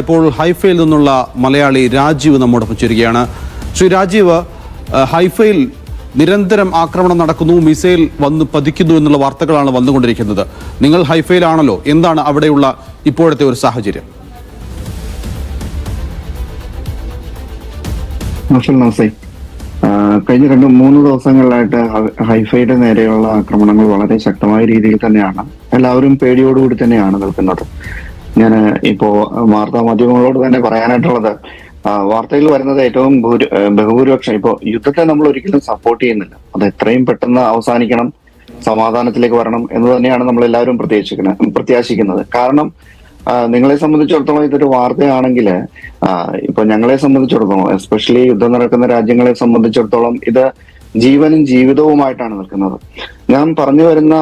ഇപ്പോൾ ഹൈഫയിൽ നിന്നുള്ള മലയാളി രാജീവ് നമ്മോടൊപ്പം ചേരുകയാണ്. ശ്രീ രാജീവ് ഹൈഫയിൽ നിരന്തരം ആക്രമണം നടക്കുന്നു മിസൈൽ വന്ന് പതിക്കുന്നു എന്നുള്ള വാർത്തകളാണ് വന്നുകൊണ്ടിരിക്കുന്നത്. നിങ്ങൾ ഹൈഫയിലാണല്ലോ എന്താണ് അവിടെയുള്ള ഇപ്പോഴത്തെ ഒരു സാഹചര്യം? കഴിഞ്ഞ രണ്ട് മൂന്ന് ദിവസങ്ങളിലായിട്ട് ഹൈഫയുടെ നേരെയുള്ള ആക്രമണങ്ങൾ വളരെ ശക്തമായ രീതിയിൽ തന്നെയാണ്. എല്ലാവരും പേടിയോടുകൂടി തന്നെയാണ് നിൽക്കുന്നത്. ഞാൻ ഇപ്പോ വാർത്താ മാധ്യമങ്ങളോട് തന്നെ പറയാനായിട്ടുള്ളത് വാർത്തയിൽ വരുന്നത് ഏറ്റവും ഭൂരി- ബഹുഭൂരിപക്ഷം ഇപ്പോ യുദ്ധത്തെ നമ്മൾ ഒരിക്കലും സപ്പോർട്ട് ചെയ്യുന്നില്ല. അത് എത്രയും പെട്ടെന്ന് അവസാനിക്കണം സമാധാനത്തിലേക്ക് വരണം എന്ന് തന്നെയാണ് നമ്മൾ എല്ലാവരും പ്രത്യേകിക്കുന്നത് പ്രത്യാശിക്കുന്നത്. കാരണം നിങ്ങളെ സംബന്ധിച്ചിടത്തോളം ഇതൊരു വാർത്തയാണെങ്കിൽ ഇപ്പൊ ഞങ്ങളെ സംബന്ധിച്ചിടത്തോളം എസ്പെഷ്യലി യുദ്ധം നടക്കുന്ന രാജ്യങ്ങളെ സംബന്ധിച്ചിടത്തോളം ഇത് ജീവനും ജീവിതവുമായിട്ടാണ് നിൽക്കുന്നത്. ഞാൻ പറഞ്ഞു വരുന്ന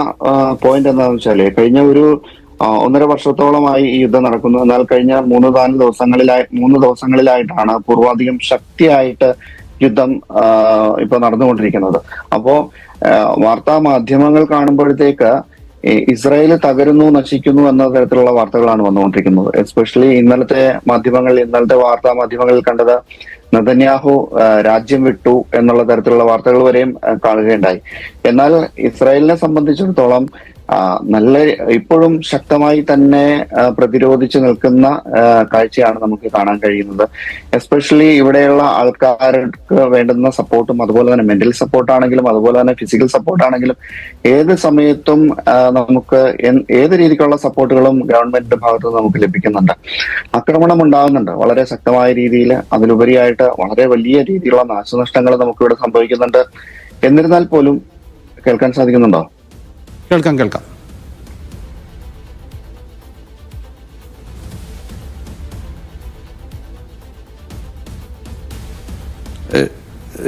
പോയിന്റ് എന്താണെന്ന് വെച്ചാൽ കഴിഞ്ഞ ഒരു ഒന്നര വർഷത്തോളമായി ഈ യുദ്ധം നടക്കുന്നു. എന്നാൽ കഴിഞ്ഞ മൂന്ന് നാല് ദിവസങ്ങളിലായി മൂന്ന് ദിവസങ്ങളിലായിട്ടാണ് പൂർവാധികം ശക്തിയായിട്ട് യുദ്ധം ഇപ്പൊ നടന്നുകൊണ്ടിരിക്കുന്നത്. അപ്പോ വാർത്താ മാധ്യമങ്ങൾ കാണുമ്പോഴത്തേക്ക് ഇസ്രായേൽ തകരുന്നു നശിക്കുന്നു എന്ന തരത്തിലുള്ള വാർത്തകളാണ് വന്നുകൊണ്ടിരിക്കുന്നത്. എസ്പെഷ്യലി ഇന്നലത്തെ മാധ്യമങ്ങൾ ഇന്നലത്തെ വാർത്താ മാധ്യമങ്ങളിൽ കണ്ടത് നദന്യാഹു രാജ്യം വിട്ടു എന്നുള്ള തരത്തിലുള്ള വാർത്തകൾ വരെയും കാണുകയുണ്ടായി. എന്നാൽ ഇസ്രായേലിനെ സംബന്ധിച്ചിടത്തോളം നല്ല ഇപ്പോഴും ശക്തമായി തന്നെ പ്രതിരോധിച്ചു നിൽക്കുന്ന കാഴ്ചയാണ് നമുക്ക് കാണാൻ കഴിയുന്നത്. എസ്പെഷ്യലി ഇവിടെയുള്ള ആൾക്കാർക്ക് വേണ്ടുന്ന സപ്പോർട്ടും അതുപോലെ തന്നെ മെന്റൽ സപ്പോർട്ട് ആണെങ്കിലും അതുപോലെ തന്നെ ഫിസിക്കൽ സപ്പോർട്ട് ആണെങ്കിലും ഏത് സമയത്തും നമുക്ക് ഏത് രീതിക്കുള്ള സപ്പോർട്ടുകളും ഗവൺമെന്റിന്റെ ഭാഗത്ത് നിന്ന് നമുക്ക് ലഭിക്കുന്നുണ്ട്. ആക്രമണം ഉണ്ടാകുന്നുണ്ട് വളരെ ശക്തമായ രീതിയിൽ. അതിലുപരിയായിട്ട് വളരെ വലിയ രീതിയിലുള്ള നാശനഷ്ടങ്ങൾ നമുക്കിവിടെ സംഭവിക്കുന്നുണ്ട്. എന്നിരുന്നാൽ പോലും കേൾക്കാൻ സാധിക്കുന്നുണ്ടോ? കേൾക്കാം കേൾക്കാം.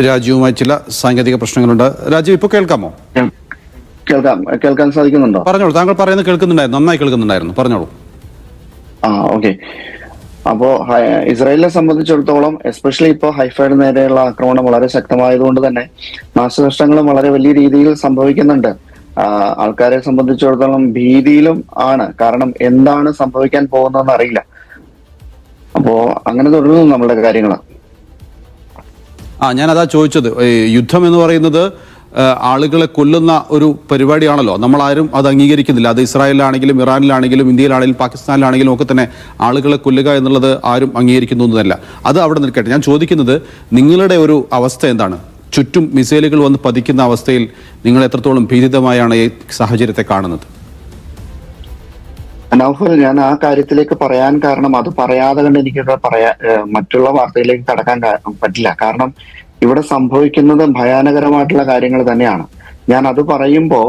രാജുവുമായി ചില സാങ്കേതിക പ്രശ്നങ്ങളുണ്ട്. രാജു ഇപ്പൊ കേൾക്കാമോ? കേൾക്കാം. കേൾക്കാൻ സാധിക്കുന്നുണ്ടോ? പറഞ്ഞോളൂ. താങ്കൾ പറയുന്നത് കേൾക്കുന്നുണ്ടായിരുന്നു. നന്നായി കേൾക്കുന്നുണ്ടായിരുന്നു. പറഞ്ഞോളൂ. ആ ഓക്കെ. അപ്പോ ഇസ്രായേലിനെ സംബന്ധിച്ചിടത്തോളം എസ്പെഷ്യലി ഇപ്പോ ഹൈഫയുടെ നേരെയുള്ള ആക്രമണം വളരെ ശക്തമായതുകൊണ്ട് തന്നെ നാശനഷ്ടങ്ങളും വളരെ വലിയ രീതിയിൽ സംഭവിക്കുന്നുണ്ട്. ആൾക്കാരെ സംബന്ധിച്ചിടത്തോളം ഭീതിയിലും ആണ്. കാരണം എന്താണ് സംഭവിക്കാൻ പോകുന്നതെന്ന് അറിയില്ല. അപ്പോ അങ്ങനെ തുടരുന്നു നമ്മുടെ കാര്യങ്ങൾ ആ ഞാൻ അതാ ചോദിച്ചത് യുദ്ധം എന്ന് പറയുന്നത് ആളുകളെ കൊല്ലുന്ന ഒരു പരിപാടിയാണല്ലോ. നമ്മൾ ആരും അത് അംഗീകരിക്കുന്നില്ല. അത് ഇസ്രായേലിലാണെങ്കിലും ഇറാനിലാണെങ്കിലും ഇന്ത്യയിലാണെങ്കിലും പാകിസ്ഥാനിലാണെങ്കിലും ഒക്കെ തന്നെ ആളുകളെ കൊല്ലുക എന്നുള്ളത് ആരും അംഗീകരിക്കുന്നൊന്നുമല്ല അത് അവിടെ നിൽക്കട്ടെ. ഞാൻ ചോദിക്കുന്നത് നിങ്ങളുടെ ഒരു അവസ്ഥ എന്താണ്? ചുറ്റും മിസൈലുകൾ വന്ന് പതിക്കുന്ന അവസ്ഥയിൽ നിങ്ങൾ എത്രത്തോളം ഭീതിതമായാണ് ഈ സാഹചര്യത്തെ കാണുന്നത്? നൗഫൽ ഞാൻ ആ കാര്യത്തിലേക്ക് പറയാൻ കാരണം അത് പറയാതെ കണ്ട് എനിക്ക് പറയാ മറ്റുള്ള വാർത്തയിലേക്ക് കടക്കാൻ പറ്റില്ല. കാരണം ഇവിടെ സംഭവിക്കുന്നത് ഭയാനകരമായിട്ടുള്ള കാര്യങ്ങൾ തന്നെയാണ്. ഞാൻ അത് പറയുമ്പോൾ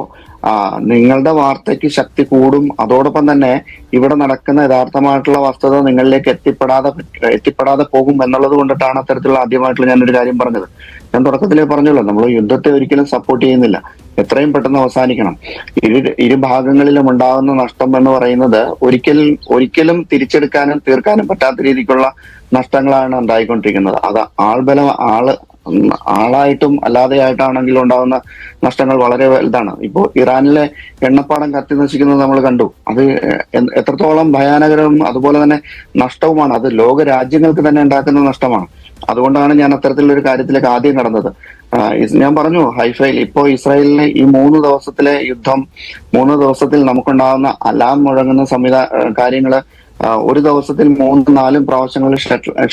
നിങ്ങളുടെ വാർത്തയ്ക്ക് ശക്തി കൂടും. അതോടൊപ്പം തന്നെ ഇവിടെ നടക്കുന്ന യഥാർത്ഥമായിട്ടുള്ള വസ്തുത നിങ്ങളിലേക്ക് എത്തിപ്പെടാതെ എത്തിപ്പെടാതെ പോകും എന്നുള്ളത് കൊണ്ടിട്ടാണ് അത്തരത്തിലുള്ള ആദ്യമായിട്ടുള്ള ഞാനൊരു കാര്യം പറഞ്ഞത്. ഞാൻ തുടക്കത്തിലേ പറഞ്ഞല്ലോ നമ്മൾ യുദ്ധത്തെ ഒരിക്കലും സപ്പോർട്ട് ചെയ്യുന്നില്ല. എത്രയും പെട്ടെന്ന് അവസാനിക്കണം. ഇരു ഇരുഭാഗങ്ങളിലും ഉണ്ടാകുന്ന നഷ്ടം എന്ന് പറയുന്നത് ഒരിക്കൽ ഒരിക്കലും തിരിച്ചെടുക്കാനും തീർക്കാനും പറ്റാത്ത രീതിക്കുള്ള നഷ്ടങ്ങളാണ് ഉണ്ടായിക്കൊണ്ടിരിക്കുന്നത്. അത് ആൾബലം ആൾ ആളായിട്ടും അല്ലാതെ ആയിട്ടാണെങ്കിലും ഉണ്ടാകുന്ന നഷ്ടങ്ങൾ വളരെ വലുതാണ്. ഇപ്പോൾ ഇറാനിലെ എണ്ണപ്പാടം കത്തി നശിക്കുന്നത് നമ്മൾ കണ്ടു. അത് എത്രത്തോളം ഭയാനകരവും അതുപോലെ തന്നെ നഷ്ടവുമാണ്. അത് ലോക രാജ്യങ്ങൾക്ക് തന്നെ ഉണ്ടാക്കുന്ന നഷ്ടമാണ്. അതുകൊണ്ടാണ് ഞാൻ അത്തരത്തിലുള്ള ഒരു കാര്യത്തിലേക്ക് ആദ്യം കടന്നത്. ഞാൻ പറഞ്ഞു ഹൈഫൈൽ ഇപ്പോ ഇസ്രായേലിന് ഈ മൂന്ന് ദിവസത്തിലെ യുദ്ധം മൂന്ന് ദിവസത്തിൽ നമുക്കുണ്ടാകുന്ന അലാം മുഴങ്ങുന്ന സംവിധാ കാര്യങ്ങൾ ഒരു ദിവസത്തിൽ മൂന്നും നാലും പ്രാവശ്യങ്ങളിൽ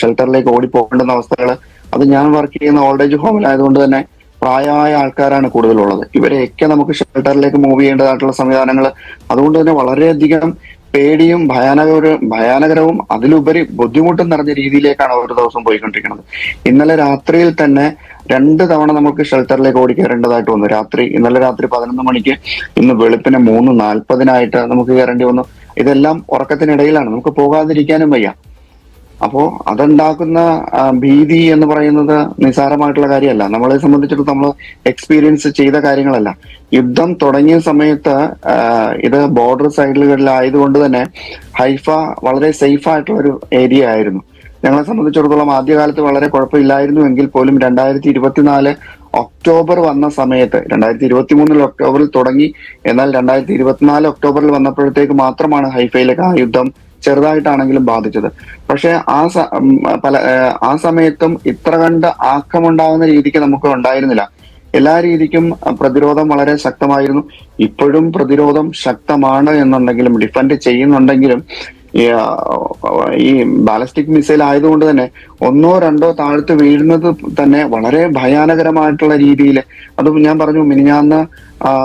ഷെൽട്ടറിലേക്ക് ഓടിപ്പോകേണ്ടുന്ന അവസ്ഥകൾ അത് ഞാൻ വർക്ക് ചെയ്യുന്ന ഓൾഡ് ഏജ് ഹോമിലായതുകൊണ്ട് തന്നെ പ്രായമായ ആൾക്കാരാണ് കൂടുതലുള്ളത്. ഇവരെയൊക്കെ നമുക്ക് ഷെൽട്ടറിലേക്ക് മൂവ് ചെയ്യേണ്ടതായിട്ടുള്ള സംവിധാനങ്ങൾ. അതുകൊണ്ട് തന്നെ വളരെയധികം പേടിയും ഭയാനകരവും ഭയാനകരവും അതിലുപരി ബുദ്ധിമുട്ടും നിറഞ്ഞ രീതിയിലേക്കാണ് ഓരോ ദിവസം പോയിക്കൊണ്ടിരിക്കുന്നത്. ഇന്നലെ രാത്രിയിൽ തന്നെ രണ്ട് തവണ നമുക്ക് ഷെൽട്ടറിലേക്ക് ഓടിക്കേറേണ്ടതായിട്ട് വന്നു. രാത്രി ഇന്നലെ രാത്രി പതിനൊന്ന് മണിക്ക് ഇന്ന് വെളുപ്പിന് മൂന്ന് നാൽപ്പതിനായിട്ട് നമുക്ക് കയറേണ്ടി വന്നു. ഇതെല്ലാം ഉറക്കത്തിനിടയിലാണ്. നമുക്ക് പോകാതിരിക്കാനും വയ്യ. അപ്പോ അതുണ്ടാക്കുന്ന ഭീതി എന്ന് പറയുന്നത് നിസ്സാരമായിട്ടുള്ള കാര്യമല്ല. നമ്മളെ സംബന്ധിച്ചിട്ട് നമ്മൾ എക്സ്പീരിയൻസ് ചെയ്ത കാര്യങ്ങളല്ല. യുദ്ധം തുടങ്ങിയ സമയത്ത് ഇത് ബോർഡർ സൈഡുകളിലായതുകൊണ്ട് തന്നെ ഹൈഫ വളരെ സേഫ് ആയിട്ടുള്ള ഒരു ഏരിയ ആയിരുന്നു. ഞങ്ങളെ സംബന്ധിച്ചിടത്തോളം ആദ്യകാലത്ത് വളരെ കുഴപ്പമില്ലായിരുന്നു എങ്കിൽ പോലും രണ്ടായിരത്തി ഇരുപത്തിനാല് ഒക്ടോബർ വന്ന സമയത്ത് രണ്ടായിരത്തി ഇരുപത്തി മൂന്നിൽ ഒക്ടോബറിൽ തുടങ്ങി എന്നാൽ രണ്ടായിരത്തി ഇരുപത്തിനാല് ഒക്ടോബറിൽ വന്നപ്പോഴത്തേക്ക് മാത്രമാണ് ഹൈഫയിലേക്ക് ആ യുദ്ധം ചെറുതായിട്ടാണെങ്കിലും ബാധിച്ചത്. പക്ഷെ ആ പല ആ സമയത്തും ഇത്ര കണ്ട് ആക്കമുണ്ടാകുന്ന രീതിക്ക് നമുക്ക് ഉണ്ടായിരുന്നില്ല. എല്ലാ രീതിക്കും പ്രതിരോധം വളരെ ശക്തമായിരുന്നു. ഇപ്പോഴും പ്രതിരോധം ശക്തമാണ് എന്നുണ്ടെങ്കിലും ഡിഫൻഡ് ചെയ്യുന്നുണ്ടെങ്കിലും ഈ, ബാലസ്റ്റിക് മിസൈൽ ആയതുകൊണ്ട് തന്നെ ഒന്നോ രണ്ടോ താഴ്ത്ത് വീഴുന്നത് തന്നെ വളരെ ഭയാനകരമായിട്ടുള്ള രീതിയിൽ അത് ഞാൻ പറഞ്ഞു മിനിഞ്ഞാന്ന്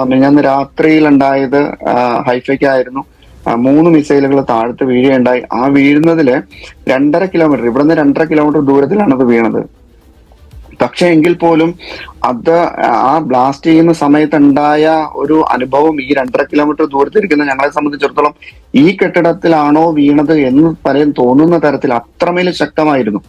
മിനിഞ്ഞാന്ന് രാത്രിയിലുണ്ടായത് ഉണ്ടായത് ഹൈഫയ്ക്കായിരുന്നു. മൂന്ന് മിസൈലുകൾ താഴ്ത്ത് വീഴുകയുണ്ടായി. ആ വീഴുന്നതിൽ രണ്ടര കിലോമീറ്റർ ഇവിടുന്ന് രണ്ടര കിലോമീറ്റർ ദൂരത്തിലാണ് അത് വീണത്. പക്ഷെ എങ്കിൽ പോലും അത് ആ ബ്ലാസ്റ്റ് ചെയ്യുന്ന സമയത്തുണ്ടായ ഒരു അനുഭവം ഈ രണ്ടര കിലോമീറ്റർ ദൂരത്തിരിക്കുന്ന ഞങ്ങളെ സംബന്ധിച്ചിടത്തോളം ഈ കെട്ടിടത്തിലാണോ വീണത് എന്ന് പറയാൻ തോന്നുന്ന തരത്തിൽ അത്രമേൽ ശക്തമായിരുന്നു.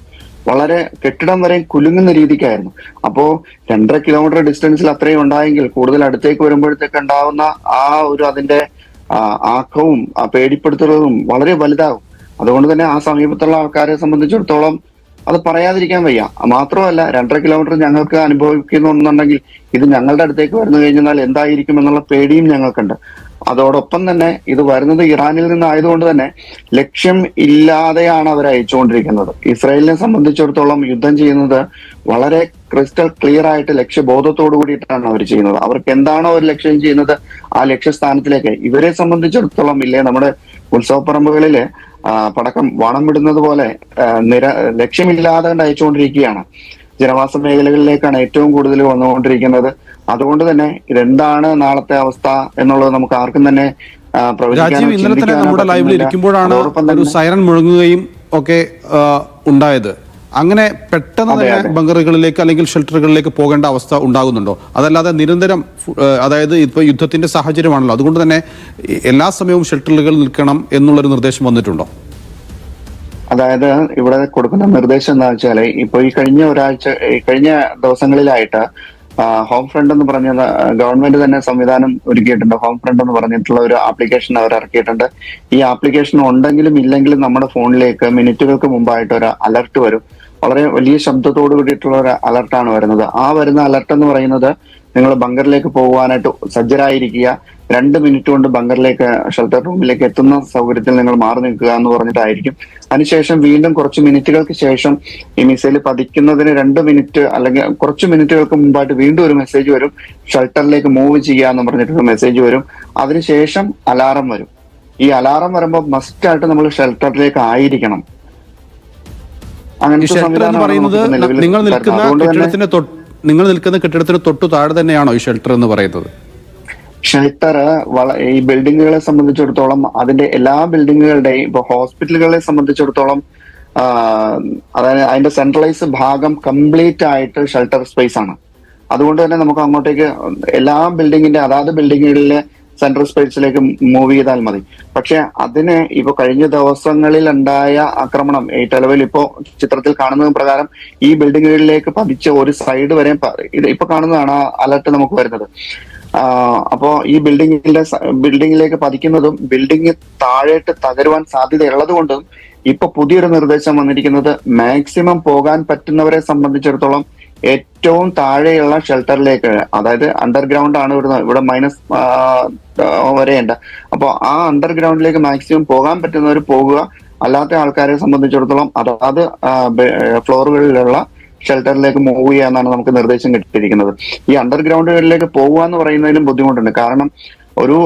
വളരെ കെട്ടിടം വരെ കുലുങ്ങുന്ന രീതിക്കായിരുന്നു. അപ്പോ രണ്ടര കിലോമീറ്റർ ഡിസ്റ്റൻസിൽ അത്രയും ഉണ്ടായെങ്കിൽ കൂടുതൽ അടുത്തേക്ക് വരുമ്പോഴത്തേക്ക് ഉണ്ടാവുന്ന ആ ഒരു അതിന്റെ ആ, ആക്കവും ആ പേടിപ്പെടുത്തുന്നതും വളരെ വലുതാകും. അതുകൊണ്ട് തന്നെ ആ സമീപത്തുള്ള ആൾക്കാരെ സംബന്ധിച്ചിടത്തോളം അത് പറയാതിരിക്കാൻ വയ്യ. മാത്രമല്ല രണ്ടര കിലോമീറ്റർ ഞങ്ങൾക്ക് അനുഭവിക്കുന്നുണ്ടെങ്കിൽ ഇത് ഞങ്ങളുടെ അടുത്തേക്ക് വരുന്നു കഴിഞ്ഞാൽ എന്തായിരിക്കും എന്നുള്ള പേടിയും ഞങ്ങൾക്കുണ്ട്. അതോടൊപ്പം തന്നെ ഇത് വരുന്നത് ഇറാനിൽ നിന്നായതുകൊണ്ട് തന്നെ ലക്ഷ്യം ഇല്ലാതെയാണ് അവർ അയച്ചുകൊണ്ടിരിക്കുന്നത്. ഇസ്രായേലിനെ സംബന്ധിച്ചിടത്തോളം യുദ്ധം ചെയ്യുന്നത് വളരെ ക്രിസ്റ്റൽ ക്ലിയർ ആയിട്ട് ലക്ഷ്യബോധത്തോടു കൂടിയിട്ടാണ് അവർ ചെയ്യുന്നത്. അവർക്ക് എന്താണോ അവർ ലക്ഷ്യം ചെയ്യുന്നത് ആ ലക്ഷ്യസ്ഥാനത്തിലേക്ക്. ഇവരെ സംബന്ധിച്ചിടത്തോളം ഇല്ലേ നമ്മുടെ ഉത്സവപ്പറമ്പുകളിൽ പടക്കം വണം വിടുന്നത് പോലെ നിര ലക്ഷ്യമില്ലാതെ കണ്ട് അയച്ചുകൊണ്ടിരിക്കുകയാണ്. ജനവാസ മേഖലകളിലേക്കാണ് ഏറ്റവും കൂടുതൽ വന്നുകൊണ്ടിരിക്കുന്നത്. അതുകൊണ്ട് തന്നെ ഇതെന്താണ് നാളത്തെ അവസ്ഥ എന്നുള്ളത് നമുക്ക് ആർക്കും തന്നെ രാജീവ് ഇന്നലെ തന്നെ നമ്മുടെ ലൈവിൽ. ഇരിക്കുമ്പോഴാണ് ഒരു സൈറൻ മുഴങ്ങുകയും ഒക്കെ ഉണ്ടായത് അങ്ങനെ പെട്ടെന്ന് തന്നെ. ബങ്കറുകളിലേക്ക് അല്ലെങ്കിൽ ഷെൽട്ടറുകളിലേക്ക് പോകേണ്ട അവസ്ഥ ഉണ്ടാകുന്നുണ്ടോ അതല്ലാതെ നിരന്തരം അതായത് ഇപ്പോൾ യുദ്ധത്തിന്റെ സാഹചര്യമാണല്ലോ അതുകൊണ്ട് തന്നെ എല്ലാ സമയവും ഷെൽട്ടറുകൾ നിൽക്കണം എന്നുള്ളൊരു നിർദ്ദേശം വന്നിട്ടുണ്ടോ അതായത് ഇവിടെ കൊടുക്കുന്ന നിർദ്ദേശം എന്താ വെച്ചാൽ ഇപ്പൊ ഈ കഴിഞ്ഞ ഒരാഴ്ച കഴിഞ്ഞ ദിവസങ്ങളിലായിട്ട് ഹോം ഫ്രണ്ട് എന്ന് പറഞ്ഞ ഗവൺമെന്റ് തന്നെ സംവിധാനം ഒരുക്കിയിട്ടുണ്ട്. ഹോം ഫ്രണ്ട് എന്ന് പറഞ്ഞിട്ടുള്ള ഒരു ആപ്ലിക്കേഷൻ അവർ ഇറക്കിയിട്ടുണ്ട്. ഈ ആപ്ലിക്കേഷൻ ഉണ്ടെങ്കിലും ഇല്ലെങ്കിലും നമ്മുടെ ഫോണിലേക്ക് മിനിറ്റുകൾക്ക് മുമ്പായിട്ട് ഒരു അലർട്ട് വരും. വളരെ വലിയ ശബ്ദത്തോട് കൂടിയിട്ടുള്ള ഒരു അലർട്ടാണ് വരുന്നത്. ആ വരുന്ന അലർട്ട് എന്ന് പറയുന്നത് നിങ്ങൾ ബങ്കറിലേക്ക് പോകുവാനായിട്ട് സജ്ജരായിരിക്കുക. രണ്ട് മിനിറ്റ് കൊണ്ട് ബങ്കറിലേക്ക് ഷെൽട്ടർ റൂമിലേക്ക് എത്തുന്ന സൗകര്യത്തിൽ നിങ്ങൾ മാറി നിൽക്കുക എന്ന് പറഞ്ഞിട്ടായിരിക്കും. അതിനുശേഷം വീണ്ടും കുറച്ച് മിനിറ്റുകൾക്ക് ശേഷം ഈ മിസൈൽ പതിക്കുന്നതിന് രണ്ട് മിനിറ്റ് അല്ലെങ്കിൽ കുറച്ച് മിനിറ്റുകൾക്ക് മുമ്പായിട്ട് വീണ്ടും ഒരു മെസ്സേജ് വരും. ഷെൽട്ടറിലേക്ക് മൂവ് ചെയ്യുക എന്ന് പറഞ്ഞിട്ടൊരു മെസ്സേജ് വരും. അതിനുശേഷം അലാറം വരും. ഈ അലാറം വരുമ്പോൾ മസ്റ്റ് ആയിട്ട് നമ്മൾ ഷെൽട്ടറിലേക്ക് ആയിരിക്കണം. അങ്ങനെ അങ്ങനത്തെ നിങ്ങൾ നിൽക്കുന്ന കെട്ടിടത്തിന്റെ കെട്ടിടത്തിന് നിങ്ങൾ നിൽക്കുന്ന കെട്ടിടത്തിന് തൊട്ടു താഴെ തന്നെയാണോ ഈ ഷെൽട്ടർ എന്ന് പറയുന്നത്? ഷെൽട്ടർ ഈ ബിൽഡിങ്ങുകളെ സംബന്ധിച്ചിടത്തോളം അതിന്റെ എല്ലാ ബിൽഡിങ്ങുകളുടെയും ഇപ്പൊ ഹോസ്പിറ്റലുകളെ സംബന്ധിച്ചിടത്തോളം അതായത് അതിന്റെ സെൻട്രലൈസ് ഭാഗം കംപ്ലീറ്റ് ആയിട്ട് ഷെൽട്ടർ സ്പേസ് ആണ്. അതുകൊണ്ട് തന്നെ നമുക്ക് അങ്ങോട്ടേക്ക് എല്ലാ ബിൽഡിങ്ങിന്റെ അതാത് ബിൽഡിങ്ങുകളിലെ സെൻട്രൽ സ്പേസിലേക്ക് മൂവ് ചെയ്താൽ മതി. പക്ഷെ അതിന് ഇപ്പൊ കഴിഞ്ഞ ദിവസങ്ങളിൽ ഉണ്ടായ ആക്രമണം ഈ ഇപ്പോ ചിത്രത്തിൽ കാണുന്നത് പ്രകാരം ഈ ബിൽഡിങ്ങുകളിലേക്ക് പതിച്ച ഒരു സൈഡ് വരെ ഇപ്പൊ കാണുന്നതാണ് അലർട്ട് നമുക്ക് വരുന്നത്. അപ്പോ ഈ ബിൽഡിങ്ങിന്റെ ബിൽഡിങ്ങിലേക്ക് പതിക്കുന്നതും ബിൽഡിംഗ് താഴേട്ട് തകരുവാൻ സാധ്യതയുള്ളത് കൊണ്ടും ഇപ്പൊ പുതിയൊരു നിർദ്ദേശം വന്നിരിക്കുന്നത് മാക്സിമം പോകാൻ പറ്റുന്നവരെ സംബന്ധിച്ചിടത്തോളം ഏറ്റവും താഴെയുള്ള ഷെൽട്ടറിലേക്ക് അതായത് അണ്ടർഗ്രൗണ്ട് ആണ് ഇവിടെ ഇവിടെ മൈനസ് വരെയുണ്ട് അപ്പോൾ ആ അണ്ടർഗ്രൗണ്ടിലേക്ക് മാക്സിമം പോകാൻ പറ്റുന്നവർ പോകുക അല്ലാത്ത ആൾക്കാരെ സംബന്ധിച്ചിടത്തോളം അതാത് ഫ്ലോറുകളിലുള്ള ഷെൽട്ടറിലേക്ക് മൂവ് ചെയ്യാന്നാണ് നമുക്ക് നിർദ്ദേശം കിട്ടിയിരിക്കുന്നത്. ഈ അണ്ടർഗ്രൗണ്ടുകളിലേക്ക് പോകുക എന്ന് പറയുന്നതിലും ബുദ്ധിമുട്ടുണ്ട്. കാരണം ഒരു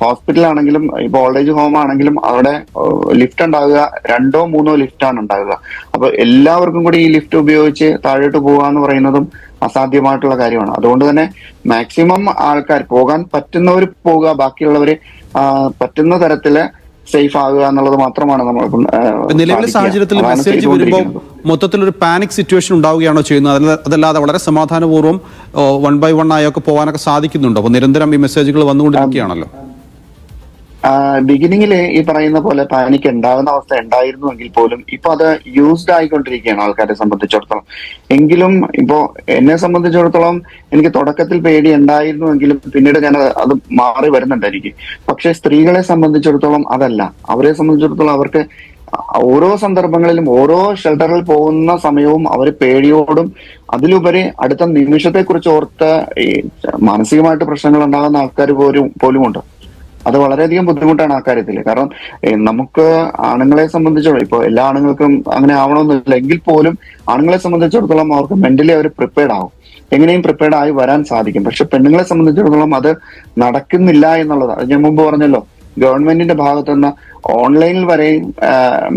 ഹോസ്പിറ്റൽ ആണെങ്കിലും ഇപ്പൊ ഓൾഡ് ഏജ് ഹോം ആണെങ്കിലും അവിടെ ലിഫ്റ്റ് ഉണ്ടാകുക രണ്ടോ മൂന്നോ ലിഫ്റ്റ് ആണ് ഉണ്ടാകുക. അപ്പൊ എല്ലാവർക്കും കൂടി ഈ ലിഫ്റ്റ് ഉപയോഗിച്ച് താഴോട്ട് പോകുക എന്ന് പറയുന്നതും അസാധ്യമായിട്ടുള്ള കാര്യമാണ്. അതുകൊണ്ട് തന്നെ മാക്സിമം ആൾക്കാർ പോകാൻ പറ്റുന്നവർ പോവുക ബാക്കിയുള്ളവര് പറ്റുന്ന തരത്തിൽ സേഫ് ആകുക എന്നുള്ളത് മാത്രമാണ് നമ്മൾ നിലവിലെ സാഹചര്യത്തിൽ മെസ്സേജ് വരുമ്പോൾ മൊത്തത്തിൽ ഒരു പാനിക് സിറ്റുവേഷൻ ഉണ്ടാവുകയാണോ ചെയ്യുന്നത്? അതല്ല- അതല്ലാതെ വളരെ സമാധാനപൂർവം വൺ ബൈ വൺ ആയൊക്കെ പോകാനൊക്കെ സാധിക്കുന്നുണ്ടോ? അപ്പൊ നിരന്തരം ഈ മെസ്സേജുകൾ വന്നുകൊണ്ടിരിക്കുകയാണല്ലോ. ബിഗിനിങ്ങിൽ ഈ പറയുന്ന പോലെ പാനിക് ഉണ്ടാകുന്ന അവസ്ഥ ഉണ്ടായിരുന്നുവെങ്കിൽ പോലും ഇപ്പൊ അത് യൂസ്ഡ് ആയിക്കൊണ്ടിരിക്കുകയാണ് ആൾക്കാരെ സംബന്ധിച്ചിടത്തോളം. എങ്കിലും ഇപ്പോ എന്നെ സംബന്ധിച്ചിടത്തോളം എനിക്ക് തുടക്കത്തിൽ പേടി ഉണ്ടായിരുന്നുവെങ്കിലും പിന്നീട് ഞാൻ അത് മാറി വരുന്നുണ്ട് എനിക്ക്. പക്ഷെ സ്ത്രീകളെ സംബന്ധിച്ചിടത്തോളം അതല്ല. അവരെ സംബന്ധിച്ചിടത്തോളം അവർക്ക് ഓരോ സന്ദർഭങ്ങളിലും ഓരോ ഷെൽട്ടറിൽ പോകുന്ന സമയവും അവർ പേടിയോടും അതിലുപരി അടുത്ത നിമിഷത്തെ കുറിച്ച് ഓർത്ത ഈ മാനസികമായിട്ട് പ്രശ്നങ്ങൾ ഉണ്ടാകുന്ന ആൾക്കാർ പോലും പോലും ഉണ്ട് അത് വളരെയധികം ബുദ്ധിമുട്ടാണ് ആ കാര്യത്തിൽ കാരണം നമുക്ക് ആണുങ്ങളെ സംബന്ധിച്ചോളം ഇപ്പോൾ എല്ലാ ആണുങ്ങൾക്കും അങ്ങനെ ആവണമെന്നില്ല എങ്കിൽ പോലും ആണുങ്ങളെ സംബന്ധിച്ചിടത്തോളം അവർക്ക് മെന്റലി അവർ പ്രിപ്പയർഡ് ആവും. എങ്ങനെയും പ്രിപ്പയർഡ് ആയി വരാൻ സാധിക്കും. പക്ഷെ പെണ്ണുങ്ങളെ സംബന്ധിച്ചിടത്തോളം അത് നടക്കുന്നില്ല എന്നുള്ളത് അത് ഞാൻ മുമ്പ് പറഞ്ഞല്ലോ ഗവൺമെന്റിന്റെ ഭാഗത്തു നിന്ന് ഓൺലൈനിൽ വരെയും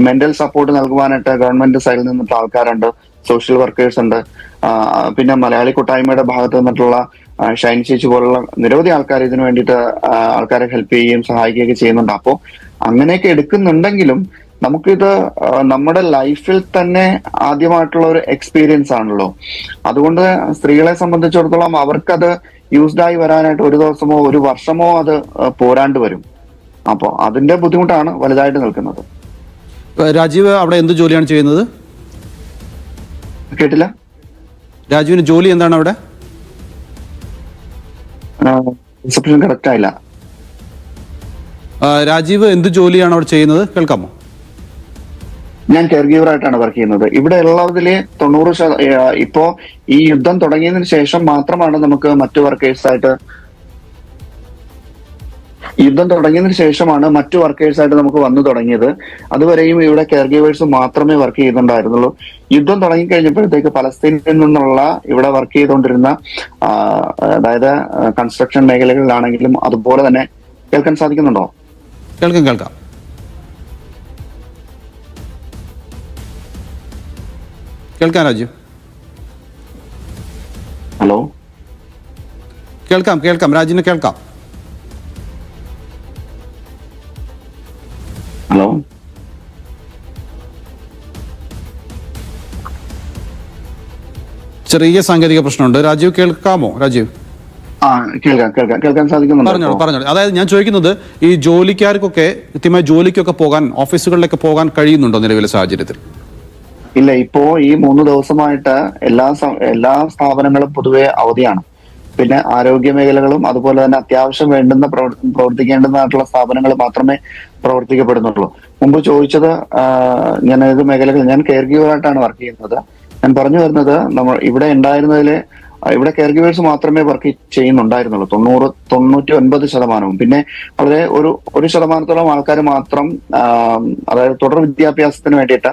മെന്റൽ സപ്പോർട്ട് നൽകുവാനായിട്ട് ഗവൺമെന്റ് സൈഡിൽ നിന്നിട്ട് ആൾക്കാരുണ്ട് സോഷ്യൽ വർക്കേഴ്സ് ഉണ്ട്. പിന്നെ മലയാളി കൂട്ടായ്മയുടെ ഭാഗത്ത് നിന്നിട്ടുള്ള ഷൈൻ ചേച്ചി പോലുള്ള നിരവധി ആൾക്കാർ ഇതിനു വേണ്ടിയിട്ട് ആൾക്കാരെ ഹെൽപ്പ് ചെയ്യുകയും സഹായിക്കുകയൊക്കെ ചെയ്യുന്നുണ്ട്. അപ്പോൾ അങ്ങനെയൊക്കെ എടുക്കുന്നുണ്ടെങ്കിലും നമുക്കിത് നമ്മുടെ ലൈഫിൽ തന്നെ ആദ്യമായിട്ടുള്ള ഒരു എക്സ്പീരിയൻസ് ആണല്ലോ. അതുകൊണ്ട് സ്ത്രീകളെ സംബന്ധിച്ചിടത്തോളം അവർക്കത് യൂസ്ഡ് ആയി വരാനായിട്ട് ഒരു ദിവസമോ ഒരു വർഷമോ അത് പോരാണ്ട് വരും. അപ്പോൾ അതിന്റെ ബുദ്ധിമുട്ടാണ് വലുതായിട്ട് നിൽക്കുന്നത്. രാജീവ് അവിടെ എന്ത് ജോലിയാണ് ചെയ്യുന്നത്? കേട്ടില്ല? രാജീവിന് ജോലി എന്താണ് അവിടെ? റിസപ്ഷൻ കറക്റ്റ് ആയില്ല. രാജീവ് എന്ത് ജോലിയാണ് അവിടെ ചെയ്യുന്നത്? കേൾക്കാമോ? ഞാൻ കെയർ ഗീവർ ആയിട്ടാണ് വർക്ക് ചെയ്യുന്നത്. ഇവിടെ ഉള്ളതിൽ തൊണ്ണൂറ് ശത ഇപ്പോ ഈ യുദ്ധം തുടങ്ങിയതിന് ശേഷം മാത്രമാണ് നമുക്ക് മറ്റു വർക്കേഴ്സ് ആയിട്ട് യുദ്ധം തുടങ്ങിയതിനു ശേഷമാണ് മറ്റു വർക്കേഴ്സ് ആയിട്ട് നമുക്ക് വന്നു തുടങ്ങിയത്. അതുവരെയും ഇവിടെ കെയർ ഗീവേഴ്സ് മാത്രമേ വർക്ക് ചെയ്യുന്നുണ്ടായിരുന്നുള്ളൂ. യുദ്ധം തുടങ്ങി കഴിഞ്ഞപ്പോഴത്തേക്ക് പലസ്തീനിൽ നിന്നുള്ള ഇവിടെ വർക്ക് ചെയ്തുകൊണ്ടിരുന്ന അതായത് കൺസ്ട്രക്ഷൻ മേഖലകളിലാണെങ്കിലും അതുപോലെ തന്നെ കേൾക്കാൻ സാധിക്കുന്നുണ്ടോ? കേൾക്കാം കേൾക്കാം. കേൾക്കാം രാജു. ഹലോ? കേൾക്കാം കേൾക്കാം. രാജുവിനെ കേൾക്കാം. ചെറിയ സാങ്കേതിക പ്രശ്നമുണ്ട്. രാജീവ് കേൾക്കാമോ? രാജീവ്. കേൾക്കാം കേൾക്കാം കേൾക്കാൻ സാധിക്കുന്നുണ്ട് പറഞ്ഞോളൂ പറഞ്ഞോളൂ. അതായത് ഞാൻ ചോദിക്കുന്നത് ഈ ജോലിക്കാർക്കൊക്കെ കൃത്യമായി ജോലിക്കൊക്കെ പോകാൻ ഓഫീസുകളിലൊക്കെ പോകാൻ കഴിയുന്നുണ്ടോ നിലവിലെ സാഹചര്യത്തിൽ? ഇല്ല ഇപ്പോ ഈ മൂന്ന് ദിവസമായിട്ട് എല്ലാ എല്ലാ സ്ഥാപനങ്ങളും പൊതുവെ അവധിയാണ്. പിന്നെ ആരോഗ്യ മേഖലകളും അതുപോലെ തന്നെ അത്യാവശ്യം വേണ്ടുന്ന പ്രവർത്തിക്കേണ്ടതായിട്ടുള്ള സ്ഥാപനങ്ങൾ മാത്രമേ പ്രവർത്തിക്കപ്പെടുന്നുള്ളൂ. മുമ്പ് ചോദിച്ചത് ഞാൻ ഏത് മേഖലകൾ ഞാൻ കെയർ ഗീവറായിട്ടാണ് വർക്ക് ചെയ്യുന്നത്. ഞാൻ പറഞ്ഞു വരുന്നത് നമ്മൾ ഇവിടെ ഉണ്ടായിരുന്നതിൽ ഇവിടെ കെയർ ഗിവേഴ്സ് മാത്രമേ വർക്ക് ചെയ്യുന്നുണ്ടായിരുന്നുള്ളൂ. തൊണ്ണൂറ് തൊണ്ണൂറ്റി ഒൻപത് ശതമാനവും. പിന്നെ വളരെ ഒരു ഒരു ശതമാനത്തോളം ആൾക്കാർ മാത്രം അതായത് തുടർ വിദ്യാഭ്യാസത്തിന് വേണ്ടിയിട്ട്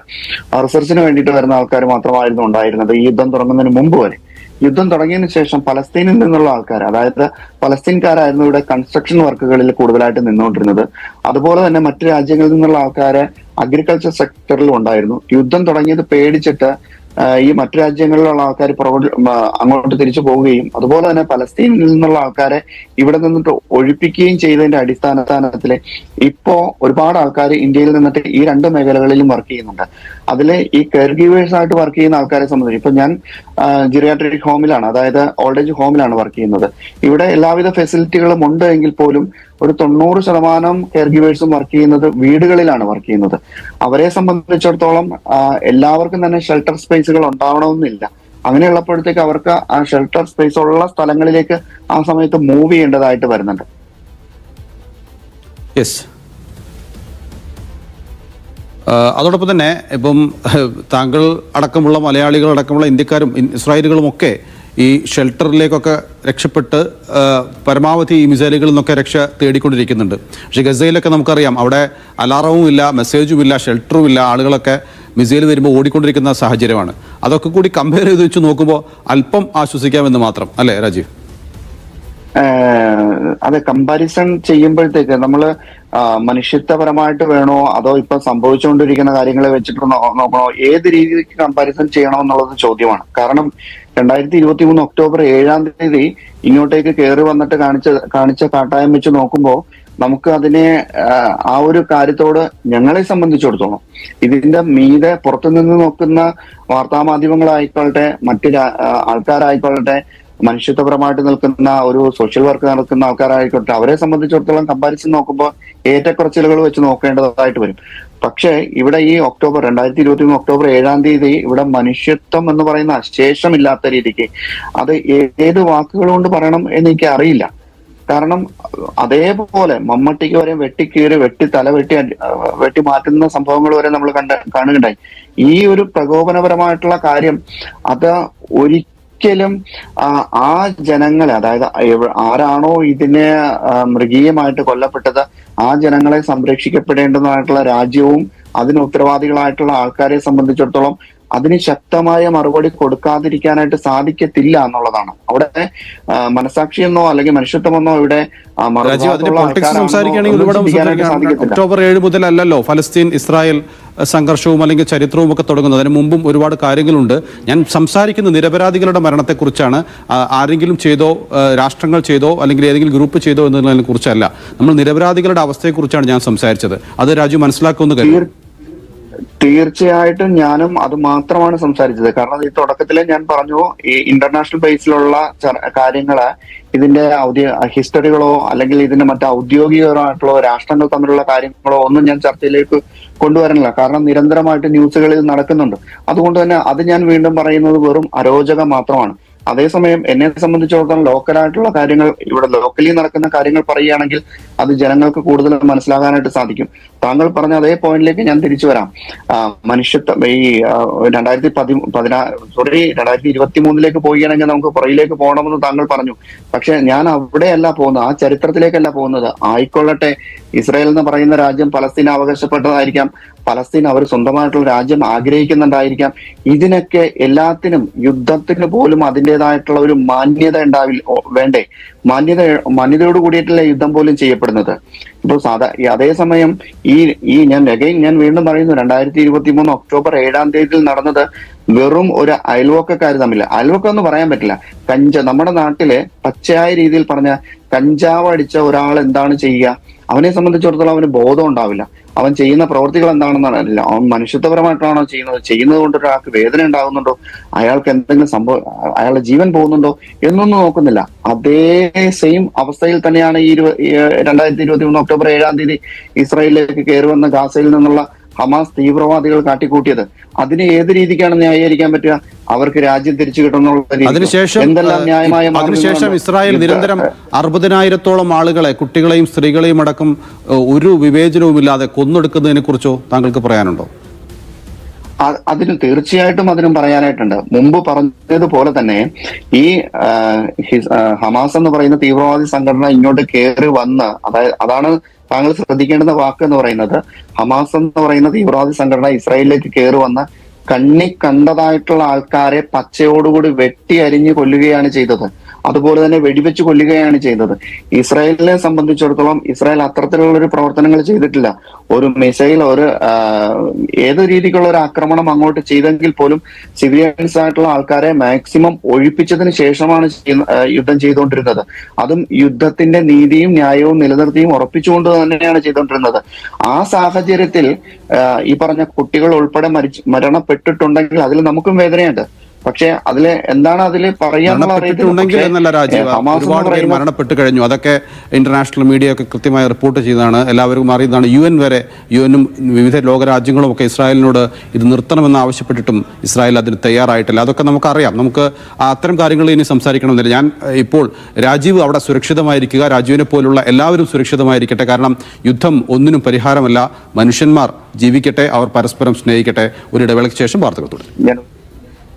റിസർച്ചിന് വേണ്ടിയിട്ട് വരുന്ന ആൾക്കാർ മാത്രമായിരുന്നു ഉണ്ടായിരുന്നത് ഈ യുദ്ധം തുടങ്ങുന്നതിന് മുമ്പ് വരെ. യുദ്ധം തുടങ്ങിയതിനു ശേഷം പലസ്തീനിൽ നിന്നുള്ള ആൾക്കാർ അതായത് പലസ്തീൻകാരായിരുന്നു ഇവിടെ കൺസ്ട്രക്ഷൻ വർക്കുകളിൽ കൂടുതലായിട്ട് നിന്നുകൊണ്ടിരുന്നത്. അതുപോലെ തന്നെ മറ്റു രാജ്യങ്ങളിൽ നിന്നുള്ള ആൾക്കാര് അഗ്രികൾച്ചർ സെക്ടറിലും ഉണ്ടായിരുന്നു. യുദ്ധം തുടങ്ങിയത് പേടിച്ചിട്ട് ഈ മറ്റു രാജ്യങ്ങളിലുള്ള ആൾക്കാർ അങ്ങോട്ട് തിരിച്ചു പോവുകയും അതുപോലെ തന്നെ പലസ്തീനിൽ നിന്നുള്ള ആൾക്കാരെ ഇവിടെ നിന്നിട്ട് ഒഴിപ്പിക്കുകയും ചെയ്തതിന്റെ അടിസ്ഥാനത്തിലെ ഇപ്പോ ഒരുപാട് ആൾക്കാർ ഇന്ത്യയിൽ നിന്നിട്ട് ഈ രണ്ട് മേഖലകളിലും വർക്ക് ചെയ്യുന്നുണ്ട്. അതിൽ ഈ കെയർ ഗീവേഴ്സ് ആയിട്ട് വർക്ക് ചെയ്യുന്ന ആൾക്കാരെ സംബന്ധിച്ച് ഇപ്പൊ ഞാൻ ജിറിയാട്രിക് ഹോമിലാണ് അതായത് ഓൾഡ് ഏജ് ഹോമിലാണ് വർക്ക് ചെയ്യുന്നത്. ഇവിടെ എല്ലാവിധ ഫെസിലിറ്റികളും ഉണ്ട് എങ്കിൽ പോലും ഒരു തൊണ്ണൂറ് ശതമാനം കെയർ ഗീവേഴ്സും വർക്ക് ചെയ്യുന്നത് വീടുകളിലാണ് വർക്ക് ചെയ്യുന്നത്. അവരെ സംബന്ധിച്ചിടത്തോളം എല്ലാവർക്കും തന്നെ ഷെൽട്ടർ സ്പേസുകൾ ഉണ്ടാവണമെന്നില്ല. അങ്ങനെയുള്ളപ്പോഴത്തേക്ക് അവർക്ക് ആ ഷെൽട്ടർ സ്പേസ് ഉള്ള സ്ഥലങ്ങളിലേക്ക് ആ സമയത്ത് മൂവ് ചെയ്യേണ്ടതായിട്ട് വരുന്നുണ്ട്. യെസ് അതോടൊപ്പം തന്നെ ഇപ്പം താങ്കൾ അടക്കമുള്ള മലയാളികൾ അടക്കമുള്ള ഇന്ത്യക്കാരും ഇസ്രായേലുകളും ഒക്കെ ഈ ഷെൽട്ടറിലേക്കൊക്കെ രക്ഷപ്പെട്ട് പരമാവധി ഈ മിസൈലുകളിൽ നിന്നൊക്കെ രക്ഷ തേടിക്കൊണ്ടിരിക്കുന്നുണ്ട്. പക്ഷേ ഗസയിലൊക്കെ നമുക്കറിയാം അവിടെ അലാറവും ഇല്ല മെസ്സേജും ഇല്ല ഷെൽട്ടറും ഇല്ല ആളുകളൊക്കെ മിസൈൽ വരുമ്പോൾ ഓടിക്കൊണ്ടിരിക്കുന്ന സാഹചര്യമാണ്. അതൊക്കെ കൂടി കമ്പയർ ചെയ്ത് വെച്ച് നോക്കുമ്പോൾ അല്പം ആശ്വസിക്കാമെന്ന് മാത്രം അല്ലേ രാജീവ്? അതെ കമ്പാരിസൺ ചെയ്യുമ്പോഴത്തേക്ക് നമ്മൾ ആ, മനുഷ്യത്വപരമായിട്ട് വേണോ അതോ ഇപ്പൊ സംഭവിച്ചുകൊണ്ടിരിക്കുന്ന കാര്യങ്ങളെ വെച്ചിട്ട് നോക്കണോ ഏത് രീതിക്ക് കമ്പാരിസൺ ചെയ്യണോ എന്നുള്ളത് ചോദ്യമാണ്. കാരണം രണ്ടായിരത്തി ഇരുപത്തി മൂന്ന് ഒക്ടോബർ ഏഴാം തീയതി ഇങ്ങോട്ടേക്ക് കയറി വന്നിട്ട് കാണിച്ച കാണിച്ച കാട്ടായം വെച്ച് നോക്കുമ്പോൾ നമുക്ക് അതിനെ ആ, ഒരു കാര്യത്തോട് ഞങ്ങളെ സംബന്ധിച്ചിടത്തോളം ഇതിന്റെ മീതെ പുറത്തുനിന്ന് നോക്കുന്ന വാർത്താ മറ്റു മറ്റ് രാ- ആ, ആൾക്കാരായിക്കൊള്ളട്ടെ മനുഷ്യത്വപരമായിട്ട് നിൽക്കുന്ന ഒരു സോഷ്യൽ വർക്ക് നടക്കുന്ന ആൾക്കാരായിക്കോട്ടെ അവരെ സംബന്ധിച്ചിടത്തോളം കമ്പാരിസൺ നോക്കുമ്പോൾ ഏറ്റക്കുറച്ചിലുകൾ വെച്ച് നോക്കേണ്ടതായിട്ട് വരും. പക്ഷേ ഇവിടെ ഈ ഒക്ടോബർ രണ്ടായിരത്തി ഇരുപത്തി മൂന്ന് ഒക്ടോബർ ഏഴാം തീയതി ഇവിടെ മനുഷ്യത്വം എന്ന് പറയുന്ന അശേഷമില്ലാത്ത രീതിക്ക് അത് ഏത് വാക്കുകൾ കൊണ്ട് പറയണം എന്ന് എനിക്ക് അറിയില്ല. കാരണം അതേപോലെ മമ്മട്ടിക്ക് വരെ വെട്ടിക്കീറി വെട്ടി തല വെട്ടി വെട്ടി മാറ്റുന്ന സംഭവങ്ങൾ വരെ നമ്മൾ കണ്ട കാണുകയുണ്ടായി. ഈ ഒരു പ്രകോപനപരമായിട്ടുള്ള കാര്യം അത് ഒരിക്കലും ആ, ആ ജനങ്ങളെ അതായത് ആരാണോ ഇതിനെ മൃഗീയമായിട്ട് കൊല്ലപ്പെട്ടത് ആ ജനങ്ങളെ സംരക്ഷിക്കപ്പെടേണ്ടതായിട്ടുള്ള രാജ്യവും അതിന് ഉത്തരവാദികളായിട്ടുള്ള ആൾക്കാരെ സംബന്ധിച്ചിടത്തോളം അതിന് ശക്തമായ മറുപടി കൊടുക്കാതിരിക്കാനായിട്ട് സാധിക്കത്തില്ല എന്നുള്ളതാണ്. അവിടെ മനസാക്ഷി മനസാക്ഷിയെന്നോ അല്ലെങ്കിൽ മനുഷ്യത്വമെന്നോ ഇവിടെ ഒക്ടോബർ ഏഴ് മുതൽ അല്ലല്ലോ ഫലസ്തീൻ ഇസ്രായേൽ സംഘർഷവും അല്ലെങ്കിൽ ചരിത്രവും ഒക്കെ തുടങ്ങുന്നത്. അതിന് മുമ്പും ഒരുപാട് കാര്യങ്ങളുണ്ട്. ഞാൻ സംസാരിക്കുന്ന നിരപരാധികളുടെ മരണത്തെക്കുറിച്ചാണ് ആരെങ്കിലും ചെയ്തോ രാഷ്ട്രങ്ങൾ ചെയ്തോ അല്ലെങ്കിൽ ഏതെങ്കിലും ഗ്രൂപ്പ് ചെയ്തോ എന്നതിനെ കുറിച്ചല്ല നമ്മൾ നിരപരാധികളുടെ അവസ്ഥയെക്കുറിച്ചാണ് ഞാൻ സംസാരിച്ചത്. അത് രാജു മനസ്സിലാക്കുമെന്ന് കരുതുന്നു. തീർച്ചയായിട്ടും ഞാനും അത് മാത്രമാണ് സംസാരിച്ചത്. കാരണം ഈ തുടക്കത്തിലെ ഞാൻ പറഞ്ഞു ഈ ഇന്റർനാഷണൽ ബേസിലുള്ള കാര്യങ്ങൾ ഇതിന്റെ ഔദ്യോ ഹിസ്റ്ററികളോ അല്ലെങ്കിൽ ഇതിന്റെ മറ്റ് ഔദ്യോഗികമായിട്ടുള്ള രാഷ്ട്രങ്ങൾ തമ്മിലുള്ള കാര്യങ്ങളോ ഒന്നും ഞാൻ ചർച്ചയിലേക്ക് കൊണ്ടുവരണില്ല കാരണം നിരന്തരമായിട്ട് ന്യൂസുകളിൽ നടക്കുന്നുണ്ട്. അതുകൊണ്ട് തന്നെ അത് ഞാൻ വീണ്ടും പറയുന്നത് വെറും അരോചകം മാത്രമാണ്. അതേസമയം എന്നെ സംബന്ധിച്ചിടത്തോളം ലോക്കലായിട്ടുള്ള കാര്യങ്ങൾ ഇവിടെ ലോക്കലി നടക്കുന്ന കാര്യങ്ങൾ പറയുകയാണെങ്കിൽ അത് ജനങ്ങൾക്ക് കൂടുതൽ മനസ്സിലാകാനായിട്ട് സാധിക്കും. താങ്കൾ പറഞ്ഞ അതേ പോയിന്റിലേക്ക് ഞാൻ തിരിച്ചു വരാം. മനുഷ്യത്വം ഈ രണ്ടായിരത്തി പതി പതിനാ സോറി രണ്ടായിരത്തി ഇരുപത്തി മൂന്നിലേക്ക് പോവുകയാണെങ്കിൽ നമുക്ക് പുറയിലേക്ക് പോകണമെന്ന് താങ്കൾ പറഞ്ഞു. പക്ഷെ ഞാൻ അവിടെയല്ല പോകുന്നത് ആ ചരിത്രത്തിലേക്കല്ല പോകുന്നത്. ആയിക്കൊള്ളട്ടെ ഇസ്രായേൽ എന്ന് പറയുന്ന രാജ്യം പലസ്തീൻ അവകാശപ്പെട്ടതായിരിക്കാം. പലസ്തീൻ അവർ സ്വന്തമായിട്ടുള്ള രാജ്യം ആഗ്രഹിക്കുന്നുണ്ടായിരിക്കാം. ഇതിനൊക്കെ എല്ലാത്തിനും യുദ്ധത്തിന് പോലും അതിന്റെതായിട്ടുള്ള ഒരു മാന്യത ഉണ്ടാവില്ല വേണ്ടേ? മാന്യത മാന്യതയോട് കൂടിയിട്ടുള്ള യുദ്ധം പോലും ചെയ്യപ്പെടുന്നത്. ഇപ്പോൾ സാധാ അതേസമയം ഈ ഈ ഞാൻ അഗൈൻ ഞാൻ വീണ്ടും പറയുന്നു രണ്ടായിരത്തി ഇരുപത്തി മൂന്ന് ഒക്ടോബർ ഏഴാം തീയതിയിൽ നടന്നത് വെറും ഒരു അയൽവക്കക്കാർ തമ്മിൽ അയൽവക്കം എന്ന് പറയാൻ പറ്റില്ല. കഞ്ച നമ്മുടെ നാട്ടിലെ പച്ചയായ രീതിയിൽ പറഞ്ഞ കഞ്ചാവ് അടിച്ച ഒരാൾ എന്താണ് ചെയ്യുക? അവനെ സംബന്ധിച്ചിടത്തോളം അവന് ബോധം ഉണ്ടാവില്ല. അവൻ ചെയ്യുന്ന പ്രവൃത്തികൾ എന്താണെന്നാണ് അറിയില്ല. അവൻ മനുഷ്യത്വപരമായിട്ടാണോ ചെയ്യുന്നത്? ചെയ്യുന്നത് കൊണ്ട് ഒരാൾക്ക് വേദന ഉണ്ടാകുന്നുണ്ടോ? അയാൾക്ക് എന്തെങ്കിലും സംഭവം അയാളുടെ ജീവൻ പോകുന്നുണ്ടോ എന്നൊന്നും നോക്കുന്നില്ല. അതേ സെയിം അവസ്ഥയിൽ തന്നെയാണ് ഈ രണ്ടായിരത്തി ഇരുപത്തി മൂന്ന് ഒക്ടോബർ ഏഴാം തീയതി ഇസ്രായേലിലേക്ക് കയറി വന്ന ഗാസയിൽ നിന്നുള്ള ഹമാസ് തീവ്രവാദികൾ കാട്ടിക്കൂട്ടിയത്. അതിനെ ഏത് രീതിക്കാണ് ന്യായീകരിക്കാൻ പറ്റുക? അവർക്ക് രാജ്യം തിരിച്ചു രീതിക്കോ? അതിനുശേഷം എന്തെല്ലാം ന്യായമായ അതിനുശേഷം ഇസ്രായേൽ നിരന്തരം അറുപതിനായിരത്തോളം ആളുകളെ കുട്ടികളെയും സ്ത്രീകളെയും അടക്കം ഒരു വിവേചനവുമില്ലാതെ കൊന്നെടുക്കുന്നതിനെ കുറിച്ചോ താങ്കൾക്ക് പറയാനുണ്ടോ? അതിന് തീർച്ചയായിട്ടും അതിനും പറയാനായിട്ടുണ്ട്. മുമ്പ് പറഞ്ഞതുപോലെ തന്നെ ഈ ഹമാസ് എന്ന് പറയുന്ന തീവ്രവാദി സംഘടന ഇങ്ങോട്ട് കയറി വന്ന് അതായത് അതാണ് താങ്കൾ ശ്രദ്ധിക്കേണ്ടുന്ന വാക്ക് എന്ന് പറയുന്നത് ഹമാസ് എന്ന് പറയുന്ന തീവ്രവാദി സംഘടന ഇസ്രായേലിലേക്ക് കയറി വന്ന കണ്ണി കണ്ടതായിട്ടുള്ള ആൾക്കാരെ പച്ചയോടുകൂടി വെട്ടി അരിഞ്ഞ് കൊല്ലുകയാണ് ചെയ്തത്. അതുപോലെ തന്നെ വെടിവെച്ച് കൊല്ലുകയാണ് ചെയ്തത്. ഇസ്രായേലിനെ സംബന്ധിച്ചിടത്തോളം ഇസ്രായേൽ അത്തരത്തിലുള്ള ഒരു പ്രവർത്തനങ്ങൾ ചെയ്തിട്ടില്ല. ഒരു മിസൈൽ ഒരു ഏത് രീതിക്കുള്ള ഒരു ആക്രമണം അങ്ങോട്ട് ചെയ്തെങ്കിൽ പോലും സിവിലിയൻസ് ആയിട്ടുള്ള ആൾക്കാരെ മാക്സിമം ഒഴിപ്പിച്ചതിന് ശേഷമാണ് യുദ്ധം ചെയ്തുകൊണ്ടിരുന്നത്. അതും യുദ്ധത്തിന്റെ നീതിയും ന്യായവും നിലനിർത്തിയും ഉറപ്പിച്ചുകൊണ്ട് തന്നെയാണ് ചെയ്തുകൊണ്ടിരുന്നത്. ആ സാഹചര്യത്തിൽ ഈ പറഞ്ഞ കുട്ടികൾ ഉൾപ്പെടെ മരിച്ച് മരണപ്പെട്ടിട്ടുണ്ടെങ്കിൽ അതിൽ നമുക്കും വേദനയുണ്ട്. പക്ഷെ അതിൽ എന്താണ് അതിൽ പറയാൻ മരണപ്പെട്ട് കഴിഞ്ഞു. അതൊക്കെ ഇന്റർനാഷണൽ മീഡിയ ഒക്കെ കൃത്യമായി റിപ്പോർട്ട് ചെയ്തതാണ്. എല്ലാവർക്കും അറിയുന്നതാണ്. യു എൻ വരെ യു എനും വിവിധ ലോകരാജ്യങ്ങളും ഒക്കെ ഇസ്രായേലിനോട് ഇത് നിർത്തണമെന്ന് ആവശ്യപ്പെട്ടിട്ടും ഇസ്രായേൽ അതിന് തയ്യാറായിട്ടില്ല. അതൊക്കെ നമുക്കറിയാം. നമുക്ക് അത്തരം കാര്യങ്ങൾ ഇനി സംസാരിക്കണമെന്നില്ല. ഞാൻ ഇപ്പോൾ രാജീവ് അവിടെ സുരക്ഷിതമായിരിക്കുക. രാജീവിനെ പോലുള്ള എല്ലാവരും സുരക്ഷിതമായിരിക്കട്ടെ. കാരണം യുദ്ധം ഒന്നിനും പരിഹാരമല്ല. മനുഷ്യന്മാർ ജീവിക്കട്ടെ. അവർ പരസ്പരം സ്നേഹിക്കട്ടെ. ഒരു ഇടവേളയ്ക്ക് ശേഷം വാർത്തകൾ തുടരും.